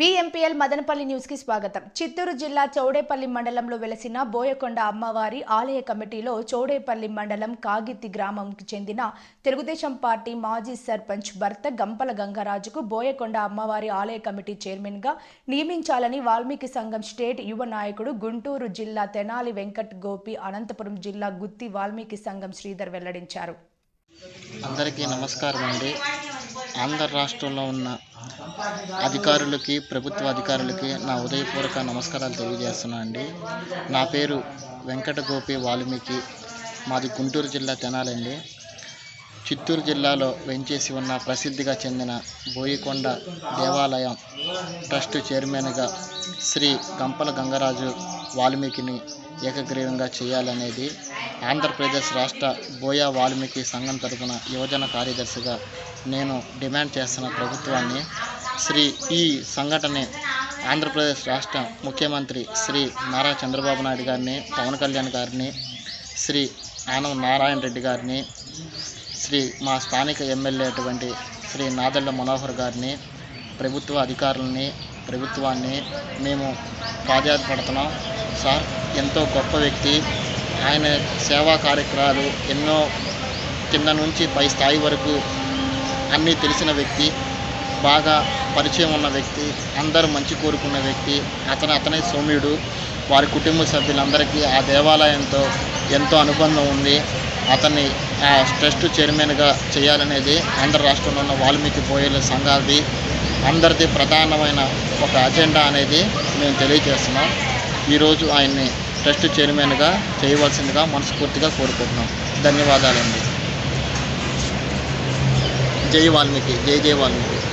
బీఎంపీఎల్ మదనపల్లి న్యూస్కి స్వాగతం. చిత్తూరు జిల్లా చౌడేపల్లి మండలంలో వెలసిన బోయకొండ అమ్మవారి ఆలయ కమిటీలో చౌడేపల్లి మండలం కాగితి గ్రామంకి చెందిన తెలుగుదేశం పార్టీ మాజీ సర్పంచ్ భర్త గంపల గంగరాజుకు బోయకొండ అమ్మవారి ఆలయ కమిటీ చైర్మన్గా నియమించాలని వాల్మీకి సంఘం స్టేట్ యువ నాయకుడు గుంటూరు జిల్లా తెనాలి వెంకట్ గోపి అనంతపురం జిల్లా గుత్తి వాల్మీకి సంఘం శ్రీధర్ వెల్లడించారు. అందరికీ నమస్కారం అండి ఆంధ్ర రాష్ట్రంలో ఉన్న అధికారులకి ప్రభుత్వ అధికారులకి నా ఉదయపూర్వక నమస్కారాలు తెలియజేస్తున్నా అండి. నా పేరు వెంకట గోపి వాల్మీకి. మాది గుంటూరు జిల్లా తెనాలండి. చిత్తూరు జిల్లాలో వెంచేసి ఉన్న ప్రసిద్ధిగా చెందిన బోయికొండ దేవాలయం ట్రస్ట్ చైర్మన్గా శ్రీ గంపల గంగరాజు వాల్మీకిని ఏకగ్రీవంగా చేయాలనేది ఆంధ్రప్రదేశ్ రాష్ట్ర బోయా వాల్మీకి సంఘం తరపున యువజన కార్యదర్శిగా నేను డిమాండ్ చేస్తున్న ప్రభుత్వాన్ని శ్రీ ఈ సంఘటన ఆంధ్రప్రదేశ్ రాష్ట్ర ముఖ్యమంత్రి శ్రీ నారా చంద్రబాబు నాయుడు గారిని పవన్ కళ్యాణ్ గారిని శ్రీ ఆనంద్ నారాయణ రెడ్డి గారిని శ్రీ మా స్థానిక ఎమ్మెల్యే అటువంటి శ్రీ నాదెళ్ళ మనోహర్ గారిని ప్రభుత్వ అధికారులని ప్రభుత్వాన్ని మేము ప్రాధాన్యపడుతున్నాం సార్ ఎంతో గొప్ప వ్యక్తి. ఆయన సేవా కార్యక్రమాలు ఎన్నో కింద నుంచి పై స్థాయి వరకు అన్నీ తెలిసిన వ్యక్తి బాగా పరిచయం ఉన్న వ్యక్తి అందరూ మంచి కోరుకున్న వ్యక్తి. అతను అతనే సౌమ్యుడు. వారి కుటుంబ సభ్యులందరికీ ఆ దేవాలయంతో ఎంతో అనుబంధం ఉంది. అతన్ని ట్రస్ట్ చైర్మన్గా చేయాలనేది ఆంధ్ర రాష్ట్రంలో ఉన్న వాల్మీకి బోయల సంఘాలది అందరిది ప్రధానమైన ఒక అజెండా అనేది మేము తెలియజేస్తున్నాం. ఈరోజు ఆయన్ని ట్రస్ట్ చైర్మన్గా చేయవలసిందిగా మనస్ఫూర్తిగా కోరుకుంటున్నాం. ధన్యవాదాలండి. జై వాల్మీకి జై జై వాల్మీకి.